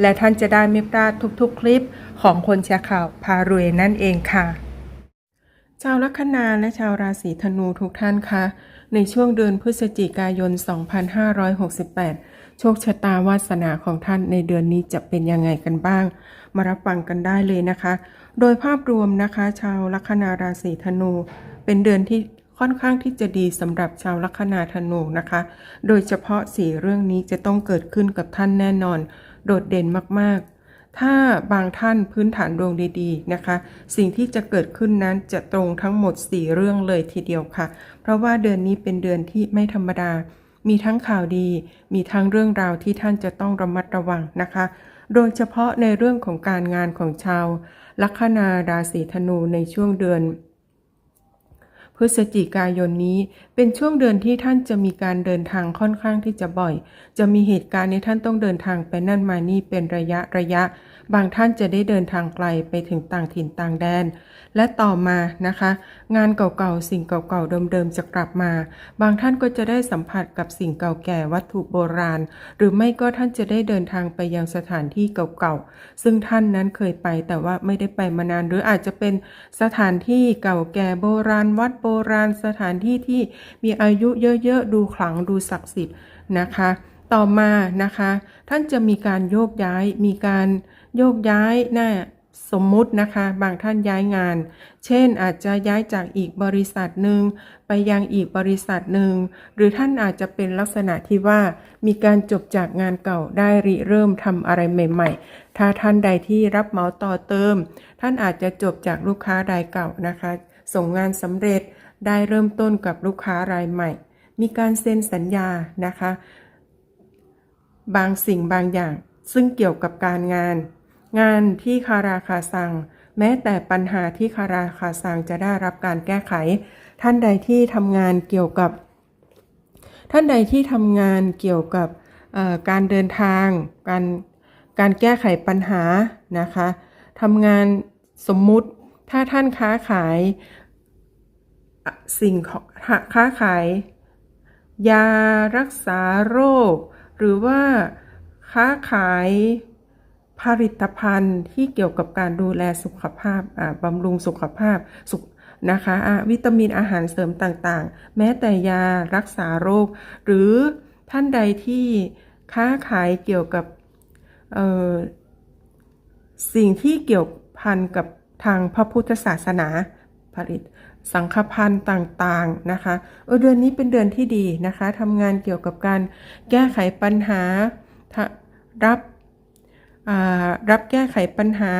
และท่านจะได้ไม่พลาดทุกๆ คลิปของคนแชร์ข่าวพารวยนั่นเองค่ะ ชาวลัคนาและชาวราศีธนูทุกท่านคะในช่วงเดือนพฤศจิกายน 2568 โชคชะตาวาสนาของท่านในเดือนนี้จะเป็นยังไงกันบ้าง มารับฟังกันได้เลยนะคะ โดยภาพรวมนะคะ ชาวลัคนาราศีธนู เป็นเดือนที่ค่อนข้างที่จะดีสำหรับชาวลัคนาธนูนะคะ โดยเฉพาะสี่เรื่องนี้จะต้องเกิดขึ้นกับท่านแน่นอน โดดเด่นมากๆ ถ้าบางท่านพื้นฐานดวงดีๆนะคะ สิ่งที่จะเกิดขึ้นนั้นจะตรงทั้งหมด 4 เรื่องเลยทีเดียวค่ะ เพราะว่าเดือนนี้เป็นเดือนที่ไม่ธรรมดา มีทั้งข่าวดี มีทั้งเรื่องราวที่ท่านจะต้องระมัดระวังนะคะ โดยเฉพาะในเรื่องของการงานของชาวลัคนาราศีธนูในช่วงเดือน พฤศจิกายนนี้เป็นช่วงเดือนที่ท่านจะมีการเดินทางค่อนข้างที่จะบ่อย จะมีเหตุการณ์ในท่านต้องเดินทางไปนั่นมานี่เป็นระยะระยะ บางท่านจะได้เดินทางไกลไปถึงต่างถิ่นต่างแดน และต่อมานะคะ งานเก่าๆ สิ่งเก่าๆ เดิมๆ จะกลับมา บางท่านก็จะได้สัมผัสกับสิ่งเก่าแก่วัตถุโบราณ หรือไม่ก็ท่านจะได้เดินทางไปยังสถานที่เก่าๆ ซึ่งท่านนั้นเคยไปแต่ว่าไม่ได้ไปมานาน หรืออาจจะเป็นสถานที่เก่าแก่โบราณ วัดโบราณ สถานที่ที่มีอายุเยอะๆ ดูขลังดูศักดิ์สิทธิ์นะคะ ต่อมานะคะ ท่านจะมีการโยกย้ายมีการ โยกย้ายน่าสมมุตินะคะ บางท่านย้ายงาน เช่นอาจจะย้ายจากอีกบริษัทหนึ่งไปยังอีกบริษัทหนึ่ง หรือท่านอาจจะเป็นลักษณะที่ว่า มีการจบจากงานเก่าได้ริเริ่มทำอะไรใหม่ ๆ ถ้าท่านใดที่รับเหมาต่อเติม ท่านอาจจะจบจากลูกค้ารายเก่านะคะ ส่งงานสำเร็จได้เริ่มต้นกับลูกค้ารายใหม่ มีการเซ็นสัญญานะคะ บางสิ่งบางอย่าง ซึ่งเกี่ยวกับการงาน งานที่คาราคาซัง แม้แต่ปัญหาที่คาราคาซังจะได้รับการแก้ไข ท่านใดที่ทำงานเกี่ยวกับ ท่านใดที่ทำงานเกี่ยวกับการเดินทาง การการแก้ไขปัญหานะคะทำงานสมมุติถ้าท่านค้าขายสิ่งของค้าขาย ยารักษาโรค หรือว่าค้าขาย ผลิตภัณฑ์ที่เกี่ยวกับการดูแลสุขภาพบำรุงสุขภาพสุขนะคะวิตามินอาหารเสริมต่างๆ แม้แต่ยารักษาโรค หรือท่านใดที่ค้าขายเกี่ยวกับสิ่งที่เกี่ยวพันกับทางพระพุทธศาสนาผลิตสังฆพันธ์ต่างๆนะคะเออเดือนนี้เป็นเดือนที่ดีนะคะทำงานเกี่ยวกับการแก้ไขปัญหารับ รับแก้ไขปัญหา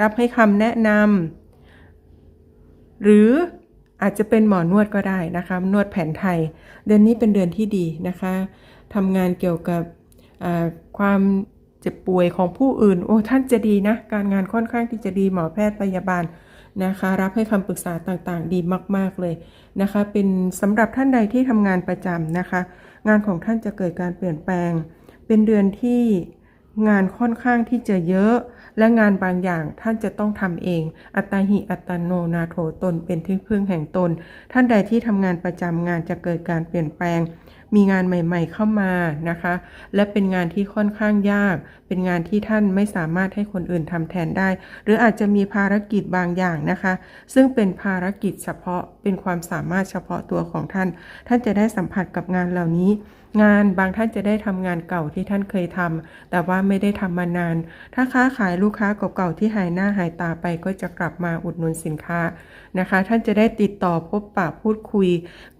รับให้คำแนะนำหรืออาจจะเป็นหมอนวดก็ได้นะคะ นวดแผนไทย เดือนนี้เป็นเดือนที่ดีนะคะทำงานเกี่ยวกับความเจ็บป่วยของผู้อื่น โอ้ท่านจะดีนะ การงานค่อนข้างที่จะดีหมอแพทย์พยาบาลนะคะ รับให้คำปรึกษาต่างๆ ดีมากๆเลยนะคะ เป็นสำหรับท่านใดที่ทำงานประจำนะคะ งานของท่านจะเกิดการเปลี่ยนแปลง เป็นเดือนที่ งานค่อนข้างที่จะเยอะ และงานบางอย่างท่านจะต้องทำเอง อัตาหิอัตโนนาโถตนเป็นที่พึ่งแห่งตน ท่านใดที่ทำงานประจำงานจะเกิดการเปลี่ยนแปลง มีงานใหม่ ๆ เข้ามานะคะ และเป็นงานที่ค่อนข้างยาก เป็นงานที่ท่านไม่สามารถให้คนอื่นทำแทนได้ หรืออาจจะมีภารกิจบางอย่างนะคะ ซึ่งเป็นภารกิจเฉพาะเป็นความสามารถเฉพาะตัวของท่าน ท่านจะได้สัมผัสกับงานเหล่านี้ งานบางท่านจะได้ทำงานเก่าที่ท่านเคยทำแต่ว่าไม่ได้ทำมานาน ถ้าค้าขายลูกค้าเก่าๆที่หายหน้าหายตาไปก็จะกลับมาอุดหนุนสินค้านะคะ ท่านจะได้ติดต่อพบปะพูดคุย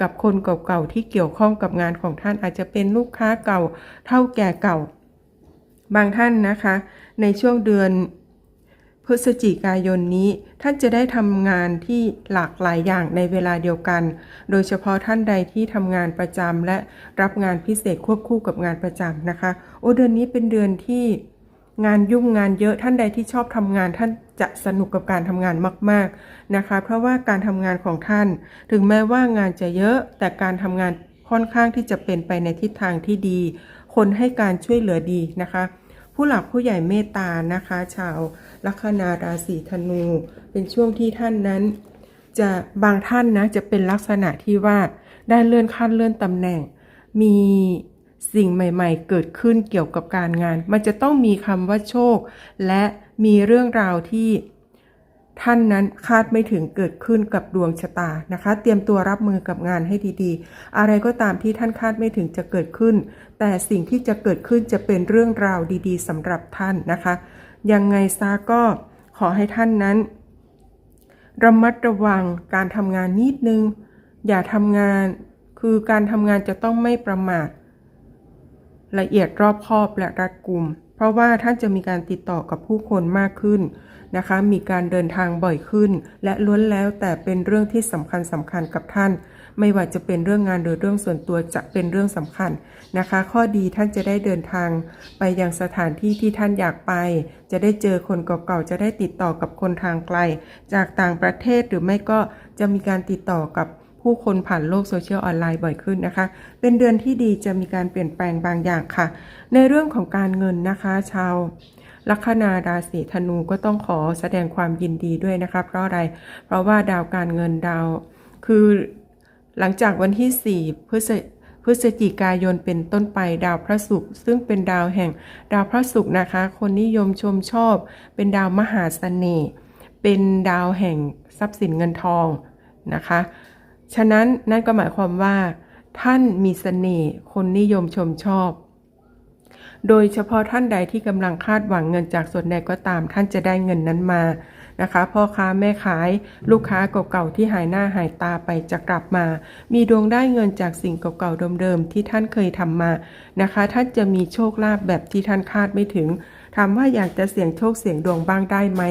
กับคนเก่าๆที่เกี่ยวข้องกับงานของท่านอาจจะเป็นลูกค้าเก่า เท่าแก่เก่า บางท่านนะคะ ในช่วงเดือน พฤศจิกายนนี้ท่านจะได้ทำงานที่หลากหลายอย่างในเวลาเดียวกัน โดยเฉพาะท่านใดที่ทำงานประจำและรับงานพิเศษควบคู่กับงานประจำนะคะ โอเดือนนี้เป็นเดือนที่งานยุ่งงานเยอะท่านใดที่ชอบทำงานท่านจะสนุกกับการทำงานมาก ๆนะคะ เพราะว่าการทำงานของท่าน ถึงแม้ว่างานจะเยอะแต่การทำงานค่อนข้างที่จะเป็นไปในทิศทางที่ดี คนให้การช่วยเหลือดีนะคะ ผู้หลักผู้ใหญ่เมตตานะคะ ชาวลัคนาราศีธนู เป็นช่วงที่ท่านนั้น จะบางท่านนะจะเป็นลักษณะที่ว่าได้เลื่อนขั้นเลื่อนตำแหน่ง มีสิ่งใหม่ๆ เกิดขึ้นเกี่ยวกับการงาน มันจะต้องมีคำว่าโชค และมีเรื่องราวที่ ท่านนั้นคาดไม่ถึงเกิดขึ้นกับดวงชะตานะคะ เตรียมตัวรับมือกับงานให้ดีๆ อะไรก็ตามที่ท่านคาดไม่ถึงจะเกิดขึ้น แต่สิ่งที่จะเกิดขึ้นจะเป็นเรื่องราวดีๆสำหรับท่านนะคะ ยังไงซาก็ขอให้ท่านนั้น ระมัดระวังการทำงานนิดนึง อย่าทำงาน คือการทำงานจะต้องไม่ประมาทละเอียดรอบคอบและรัดกุม เพราะว่าท่านจะมีการติดต่อกับผู้คนมากขึ้นนะคะ มีการเดินทางบ่อยขึ้น และล้วนแล้วแต่เป็นเรื่องที่สำคัญสำคัญกับท่าน ไม่ว่าจะเป็นเรื่องงานหรือเรื่องส่วนตัวจะเป็นเรื่องสำคัญนะคะ ข้อดีท่านจะได้เดินทาง ไปยังสถานที่ที่ท่านอยากไป จะได้เจอคนเก่าๆจะได้ติดต่อกับคนทางไกล จากต่างประเทศหรือไม่ก็จะมีการติดต่อกับ ผู้คนผ่านโลกโซเชียลออนไลน์บ่อยขึ้นนะคะ เป็นเดือนที่ดีจะมีการเปลี่ยนแปลงบางอย่างค่ะ ในเรื่องของการเงินนะคะ ชาวลัคนาราศีธนูก็ต้องขอแสดงความยินดีด้วยนะคะ เพราะอะไร เพราะว่าดาวการเงินดาว คือหลังจากวันที่ 4 พฤศพฤศจิกายนเป็นต้นไปดาวพระศุกร์ซึ่งเป็นดาวแห่งดาวพระศุกร์นะคะ คนนิยมชมชอบ เป็นดาวมหาเสน่ห์เป็นดาวแห่งทรัพย์สินเงินทองนะคะ ฉะนั้นนั่นก็หมายความว่า ท่านมีเสน่ห์คนนิยมชมชอบ โดยเฉพาะท่านใดที่กำลังคาดหวังเงินจากส่วนใดก็ตาม ท่านจะได้เงินนั้นมานะคะพ่อค้าแม่ขายลูกค้าเก่าๆที่หายหน้าหายตาไปจะกลับมา มีดวงได้เงินจากสิ่งเก่าๆเดิมๆที่ท่านเคยทำมานะคะ ท่านจะมีโชคลาภแบบที่ท่านคาดไม่ถึงถามว่าอยากจะเสี่ยงโชคเสี่ยงดวงบ้างได้ไหม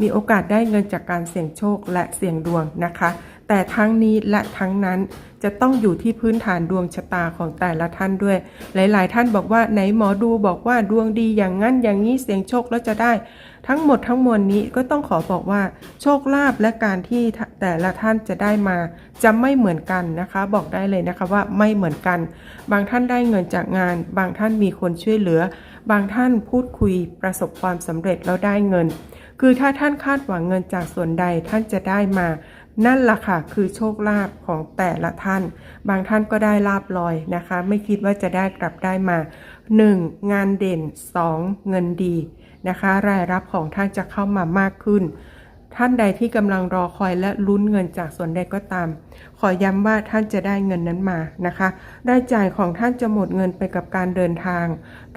มีโอกาสได้เงินจากการเสี่ยงโชคและเสี่ยงดวงนะคะ แต่ทั้งนี้และทั้งนั้นจะต้องอยู่ที่พื้นฐานดวงชะตาของแต่ละท่านด้วย หลาย ๆ ท่านบอกว่าไหนหมอดูบอกว่าดวงดีอย่างนั้นอย่างนี้เสี่ยงโชคแล้วจะได้ ทั้งหมดทั้งมวลนี้ก็ต้องขอบอกว่า โชคลาภและการที่แต่ละท่านจะได้มา จะไม่เหมือนกันนะคะ บอกได้เลยนะคะว่าไม่เหมือนกัน บางท่านได้เงินจากงาน บางท่านมีคนช่วยเหลือ บางท่านพูดคุยประสบความสำเร็จแล้วได้เงิน คือถ้าท่านคาดหวังเงินจากส่วนใดท่านจะได้มา นั่นล่ะค่ะคือโชคลาภของแต่ละท่าน บางท่านก็ได้ลาบลอยนะคะ ไม่คิดว่าจะได้กลับได้มา 1. งานเด่น 2. เงินดีนะคะ รายรับของท่านจะเข้ามามากขึ้น ท่านใดที่กำลังรอคอยและลุ้นเงินจากส่วนใดก็ตาม ขอย้ำว่าท่านจะได้เงินนั้นมานะคะรายจ่ายของท่านจะหมดเงินไปกับการเดินทาง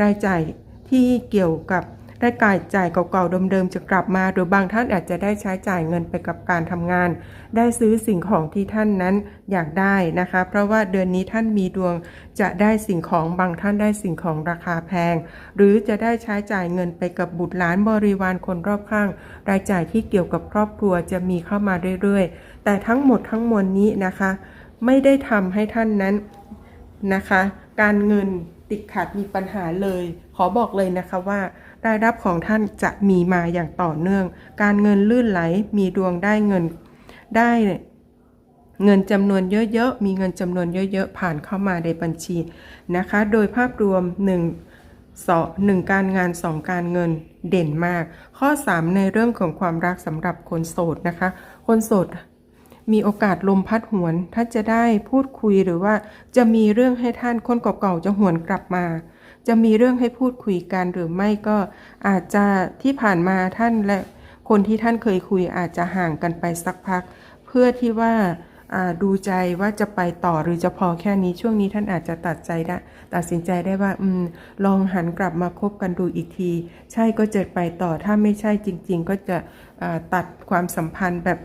รายจ่ายที่เกี่ยวกับ รายจ่ายจ่ายเก่าๆเดิมๆจะกลับมา หรือบางท่านอาจจะได้ใช้จ่ายเงินไปกับการทำงาน ได้ซื้อสิ่งของที่ท่านนั้นอยากได้นะคะ เพราะว่าเดือนนี้ท่านมีดวงจะได้สิ่งของบางท่านได้สิ่งของราคาแพง หรือจะได้ใช้จ่ายเงินไปกับบุตรหลานบริวารคนรอบข้าง รายจ่ายที่เกี่ยวกับครอบครัวจะมีเข้ามาเรื่อยๆ แต่ทั้งหมดทั้งมวลนี้นะคะ ไม่ได้ทำให้ท่านนั้นนะคะ การเงินติดขัดมีปัญหาเลย ขอบอกเลยนะคะว่า รายรับของท่านจะมีมาอย่างต่อเนื่อง การเงินลื่นไหล มีดวงได้เงินได้เงินจำนวนเยอะๆ มีเงินจำนวนเยอะๆ ผ่านเข้ามาในบัญชีนะคะ โดยภาพรวม1สอหนึ่งการงาน 2 การเงินเด่นมาก ข้อ 3 ในเรื่องของความรักสำหรับคนโสดนะคะ คนโสด มีโอกาสลมพัดหวนท่านจะได้พูดคุยหรือว่า จะมีเรื่องให้ท่านคนเก่าๆจะหวนกลับมา จะมีเรื่องให้พูดคุยกันหรือไม่ก็อาจจะที่ผ่านมาท่านและคนที่ท่านเคยคุยอาจจะห่างกันไปสักพัก เพื่อที่ว่าดูใจว่าจะไปต่อหรือจะพอแค่นี้ช่วงนี้ท่านอาจจะตัดใจได้ตัดสินใจได้ว่าอมลองหันกลับมาคบกันดูอีกที ใช่ก็จะไปต่อถ้าไม่ใช่จริง ๆ ก็จะตัดความสัมพันธ์แบบ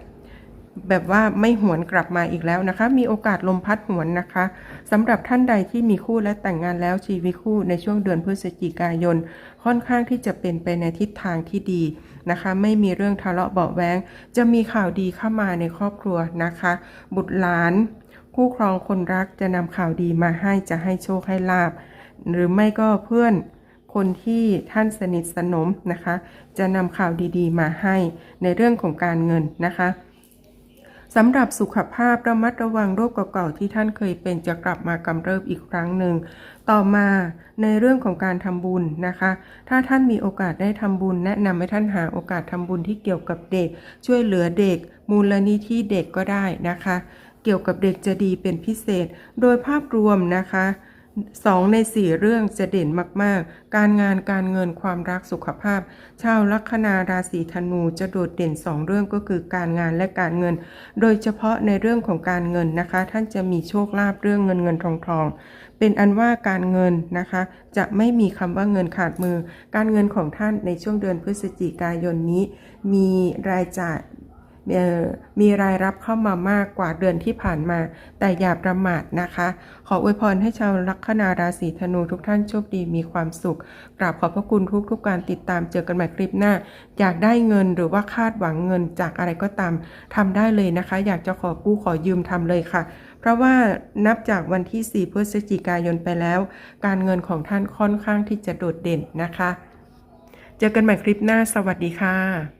แบบว่าไม่หวนกลับมาอีกแล้วนะคะ มีโอกาสลมพัดหวนนะคะสำหรับท่านใดที่มีคู่และแต่งงานแล้วชีวิตคู่ในช่วงเดือนพฤศจิกายน ค่อนข้างที่จะเป็นไปในทิศทางที่ดีนะคะ ไม่มีเรื่องทะเลาะเบาแวงจะมีข่าวดีเข้ามาในครอบครัวนะคะ บุตรหลาน คู่ครองคนรักจะนำข่าวดีมาให้จะให้โชคให้ลาบ หรือไม่ก็เพื่อนคคนที่ท่านสนิทสนมนะคะ จะนำข่าวดีๆ มาให้ในเรื่องของการเงินนะคะ สำหรับสุขภาพระมัดระวังโรคเก่าๆที่ท่านเคยเป็นจะกลับมากำเริบอีกครั้งหนึ่ง ต่อมาในเรื่องของการทำบุญนะคะ ถ้าท่านมีโอกาสได้ทำบุญ แนะนำให้ท่านหาโอกาสทำบุญที่เกี่ยวกับเด็ก ช่วยเหลือเด็ก มูลนิธิเด็กก็ได้นะคะ เกี่ยวกับเด็กจะดีเป็นพิเศษ โดยภาพรวมนะคะ สองในสี่เรื่องจะเด่นมากๆ การงานการเงินความรักสุขภาพ ชาวลัคนาราศีธนูจะโดดเด่นสองเรื่องก็คือการงานและการเงิน โดยเฉพาะในเรื่องของการเงินนะคะ ท่านจะมีโชคลาภเรื่องเงินเงินทองทองเป็นอันว่าการเงินนะคะ จะไม่มีคำว่าเงินขาดมือ การเงินของท่านในช่วงเดือนพฤศจิกายนนี้ มีรายจ่าย มีรายรับเข้ามามากกว่าเดือนที่ผ่านมา แต่อย่าประมาทนะคะ ขออวยพรให้ชาวลัคนาราศีธนูทุกท่านโชคดีมีความสุข กราบขอบพระคุณทุกทุกการติดตามเจอกันใหม่คลิปหน้า อยากได้เงินหรือว่าคาดหวังเงินจากอะไรก็ตามทำได้เลยนะคะ อยากจะขอกู้ขอยืมทำเลยค่ะ เพราะว่านับจากวันที่ 4 พฤศจิกายนไปแล้ว การเงินของท่านค่อนข้างที่จะโดดเด่นนะคะ เจอกันใหม่คลิปหน้า สวัสดีค่ะ